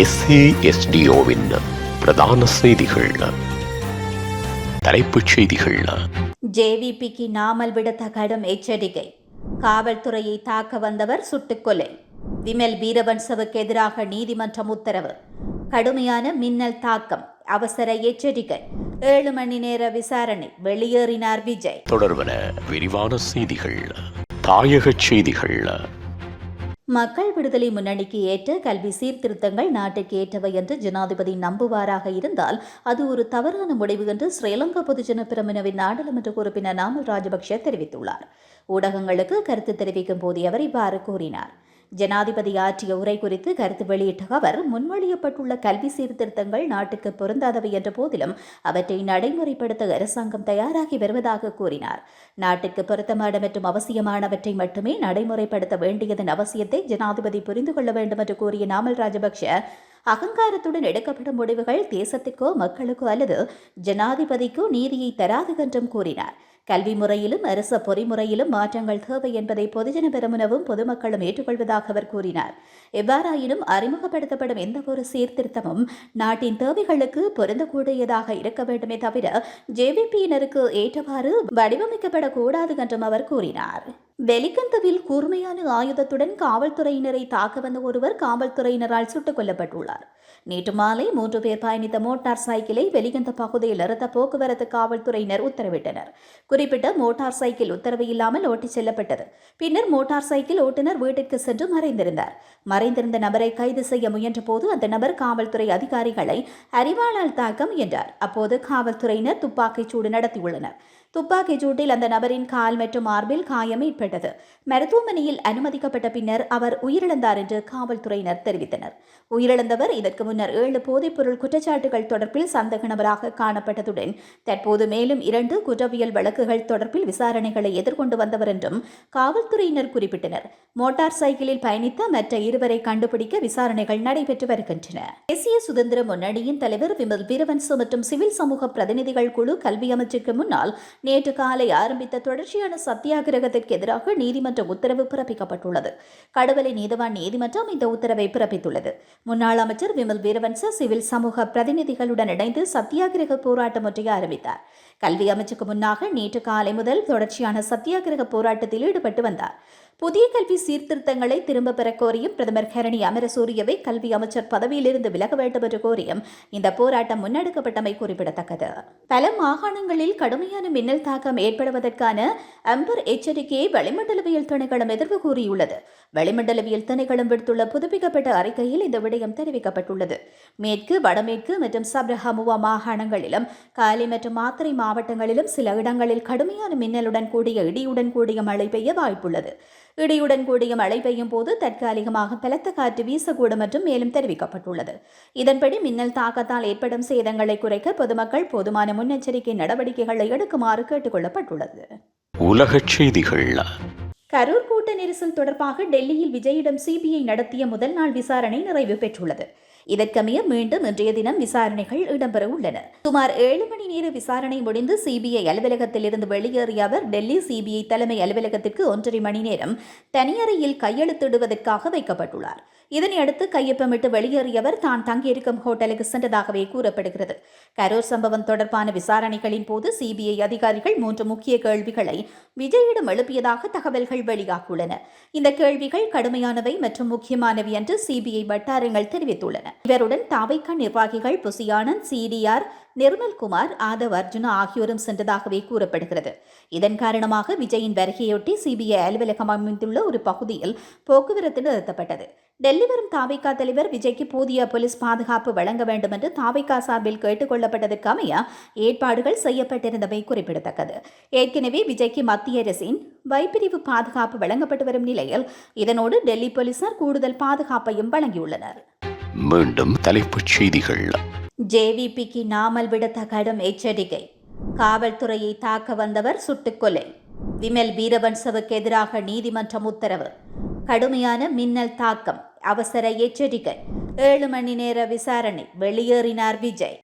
எஸ்ஏஎஸ்டிஓவின் பிரதான செய்திகள். தலைப்புச் செய்திகள். ஜேவிபிக்கு நாமல் விடுத்த கடும் எச்சரிக்கை. காவல்துறையை தாக்க வந்தவர் சுட்டுக்கொலை விமல் வீரவன்சவுக்கு எதிராக நீதிமன்றம் உத்தரவு. கடுமையான மின்னல் தாக்கம். அவசர எச்சரிக்கை. ஏழு மணி நேர விசாரணை. வெளியேறினார் விஜய். தொடர்பன விரிவான செய்திகள். தாயகச் செய்திகள். மக்கள் விடுதலை முன்னணிக்கு ஏற்ற கல்வி சீர்திருத்தங்கள் நாட்டுக்கு ஏற்றவை என்று ஜனாதிபதி நம்புவாராக இருந்தால் அது ஒரு தவறான முடிவு என்று ஸ்ரீலங்கா பொதுஜன பிரமுனவின் நாடாளுமன்ற உறுப்பினர் நாமல் ராஜபக்ஷ தெரிவித்துள்ளார். ஊடகங்களுக்கு கருத்து தெரிவிக்கும் போது அவர் இவ்வாறு கூறினார். ஜனாதிபதி ஆற்றிய உரை குறித்து கருத்து வெளியிட்ட அவர் முன்மொழியப்பட்டுள்ள கல்வி சீர்திருத்தங்கள் நாட்டுக்கு பொருந்தாதவை என்ற போதிலும் அவற்றை நடைமுறைப்படுத்த அரசாங்கம் தயாராகி வருவதாக கூறினார். நாட்டுக்கு பொருத்தமான மற்றும் அவசியமானவற்றை மட்டுமே நடைமுறைப்படுத்த வேண்டியதன் அவசியத்தை ஜனாதிபதி புரிந்து கொள்ள வேண்டும் என்று கூறிய நாமல் ராஜபக்ஷ அகங்காரத்துடன் எடுக்கப்படும் முடிவுகள் தேசத்துக்கோ மக்களுக்கோ அல்லது ஜனாதிபதிக்கோ நீதியை தராது என்றும் கூறினார். கல்வி முறையிலும் அரச பொறிமுறையிலும் மாற்றங்கள் தேவை என்பதை பொதுஜன பெருமுனவும் பொதுமக்களும் ஏற்றுக்கொள்வதாக அவர் கூறினார். எவ்வாறாயினும் அறிமுகப்படுத்தப்படும் எந்த ஒரு சீர்திருத்தமும் நாட்டின் தேவைகளுக்கு பொருந்தக்கூடியதாக இருக்க வேண்டுமே தவிர ஜேவிபியினருக்கு ஏற்றவாறு வடிவமைக்கப்படக்கூடாது என்றும் அவர் கூறினார். வெலிகந்தவில் கூர்மையான ஆயுதத்துடன் காவல்துறையினரை தாக்க வந்த ஒருவர் காவல்துறையினரால் சுட்டுக் கொல்லப்பட்டுள்ளார். நேற்று மாலை மூன்று பேர் பயணித்த மோட்டார் சைக்கிளை வெலிகந்த பகுதியில் இருந்த போக்குவரத்து காவல்துறையினர் உத்தரவிட்டனர். குறிப்பிட்ட மோட்டார் சைக்கிள் உத்தரவு இல்லாமல் ஓட்டிச் செல்லப்பட்டது. பின்னர் மோட்டார் சைக்கிள் ஓட்டுநர் வீட்டிற்கு சென்று மறைந்திருந்தார். மறைந்திருந்த நபரை கைது செய்ய முயன்றபோது அந்த நபர் காவல்துறை அதிகாரிகளை அறிவாளால் தாக்க முயன்றார் அப்போது காவல்துறையினர் துப்பாக்கிச் சூடு நடத்தியுள்ளனர். துப்பாக்கிச் சூட்டில் அந்த நபரின் கால் மற்றும் மார்பில் காயம் ஏற்பட்டது. மருத்துவமனையில் அனுமதிக்கப்பட்ட பின்னர் அவர் உயிரிழந்தார் என்று காவல்துறையினர் தெரிவித்தனர். உயிரிழந்தவர் இதற்கு முன்னர் ஏழு போதைப்பொருள் குற்றச்சாட்டுகள் தொடர்பில் சந்தக நபராக காணப்பட்டதுடன் தற்போது மேலும் இரண்டு குற்றவியல் வழக்குகள் தொடர்பில் விசாரணைகளை எதிர்கொண்டு வந்தவர் என்றும் காவல்துறையினர் குறிப்பிட்டனர். மோட்டார் சைக்கிளில் பயணித்த மற்ற இருவரை கண்டுபிடிக்க விசாரணைகள் நடைபெற்று வருகின்றன. தேசிய சுதந்திர முன்னணியின் தலைவர் விமல் வீரவன்சு மற்றும் சிவில் சமூக பிரதிநிதிகள் குழு கல்வி அமைச்சுக்கு முன்னால் நேற்று காலை ஆரம்பித்த தொடர்ச்சியான சத்தியாகிரகத்திற்கு எதிராக நீதிமன்ற உத்தரவு பிறப்பிக்கப்பட்டுள்ளது. கடுவலை நீதவான் நீதிமன்றம் இந்த உத்தரவை பிறப்பித்துள்ளது. முன்னாள் அமைச்சர் விமல் வீரவன்ச சிவில் சமூக பிரதிநிதிகளுடன் இணைந்து சத்தியாகிரக போராட்டம் ஒன்றை ஆரம்பித்தார். கல்வி அமைச்சுக்கு முன்னாக நேற்று காலை முதல் தொடர்ச்சியான சத்தியாகிரக போராட்டத்தில் ஈடுபட்டு வந்தார். புதிய கல்வி சீர்திருத்தங்களை திரும்ப பெற கோரியும் பிரதமர் ஹரணி அமரசூரியவை கல்வி அமைச்சர் பதவியிலிருந்து விலக வேண்டும் என்று கோரியும் இந்த போராட்டம் முன்னெடுக்கப்பட்டமை குறிப்பிடத்தக்கது. பல மாகாணங்களில் கடுமையான மின்னல் தாக்கம் ஏற்படுவதற்கான அம்பர் எச்சரிக்கையை வளிமண்டலவியல் திணைக்களம் எதிர்வு கூறியுள்ளது. வளிமண்டலவியல் திணைக்களம் விடுத்துள்ள புதுப்பிக்கப்பட்ட அறிக்கையில் இந்த விடயம் தெரிவிக்கப்பட்டுள்ளது. மேற்கு வடமேற்கு மற்றும் சப்ரஹமுவா மாகாணங்களிலும் காலி மற்றும் மாத்திரை மாவட்டங்களிலும் சில இடங்களில் கடுமையான மின்னலுடன் கூடிய இடியுடன் கூடிய மழை பெய்ய வாய்ப்புள்ளது. இடியுடன் கூடிய மழை பெய்யும் போது தற்காலிகமாக பலத்த காற்று வீசக்கூடும் என்றும் மேலும் தெரிவிக்கப்பட்டுள்ளது. இதன்படி மின்னல் தாக்கத்தால் ஏற்படும் சேதங்களை குறைக்க பொதுமக்கள் போதுமான முன்னெச்சரிக்கை நடவடிக்கைகளை எடுக்குமாறு கேட்டுக்கொள்ளப்பட்டுள்ளது உலகச் செய்திகள் கரூர் கூட்ட நெரிசல் தொடர்பாக டெல்லியில் விஜயிடம் சிபிஐ நடத்திய முதல் நாள் விசாரணை நிறைவு பெற்றுள்ளது. இதற்கமைய மீண்டும் இன்றைய தினம் விசாரணைகள் இடம்பெற உள்ளன. சுமார் ஏழு மணி நேர விசாரணை முடிந்து சிபிஐ அலுவலகத்தில் இருந்து வெளியேறிய அவர் டெல்லி சிபிஐ தலைமை அலுவலகத்திற்கு ஒன்றரை மணி நேரம் தனியறையில் கையெழுத்திடுவதற்காக வைக்கப்பட்டுள்ளார். இதனையடுத்து கையொப்பமிட்டு வெளியேறியவர் தான் தங்கியிருக்கும் ஹோட்டலுக்கு சென்றதாகவே கூறப்படுகிறது. கரூர் சம்பவம் தொடர்பான விசாரணைகளின் போது சிபிஐ அதிகாரிகள் மூன்று முக்கிய கேள்விகளை விஜயிடம் எழுப்பியதாக தகவல்கள் வெளியாகியுள்ளன. இந்த கேள்விகள் கடுமையானவை மற்றும் முக்கியமானவை என்று சிபிஐ வட்டாரங்கள் தெரிவித்துள்ளன. இவருடன் தாவைக்கா நிர்வாகிகள் புசியானந்த் சிடிஆர் நிர்மல்குமார் ஆதவ் அர்ஜுனா ஆகியோரும் சென்றதாகவே கூறப்படுகிறது. இதன் காரணமாக விஜயின் வருகையொட்டி சிபிஐ அலுவலகம் அமைந்துள்ள ஒரு பகுதியில் போக்குவரத்து நிறுத்தப்பட்டது. டெல்லி வரும் தாவைக்கா தலைவர் விஜய்க்கு போதிய போலீஸ் பாதுகாப்பு வழங்க வேண்டும் என்று தாவைக்கா சார்பில் கேட்டுக் கொள்ளப்பட்டதற்கு அமைய ஏற்பாடுகள் செய்யப்பட்டிருந்தமை குறிப்பிடத்தக்கது. ஏற்கனவே விஜய்க்கு மத்திய அரசின் வைப்பிரிவு பாதுகாப்பு வழங்கப்பட்டு வரும் நிலையில் இதனோடு டெல்லி போலீசார் கூடுதல் பாதுகாப்பையும் வழங்கியுள்ளனர். மீண்டும் தலைப்புச் செய்திகள். ஜேவிபிக்கு நாமல் விடுத்த கடும் எச்சரிக்கை. காவல்துறையை தாக்க வந்தவர் சுட்டுக்கொலை விமல் வீரவன்சவுக்கு எதிராக நீதிமன்றம் உத்தரவு. கடுமையான மின்னல் தாக்கம். அவசர எச்சரிக்கை. ஏழு மணி நேர விசாரணை. வெளியேறினார் விஜய்.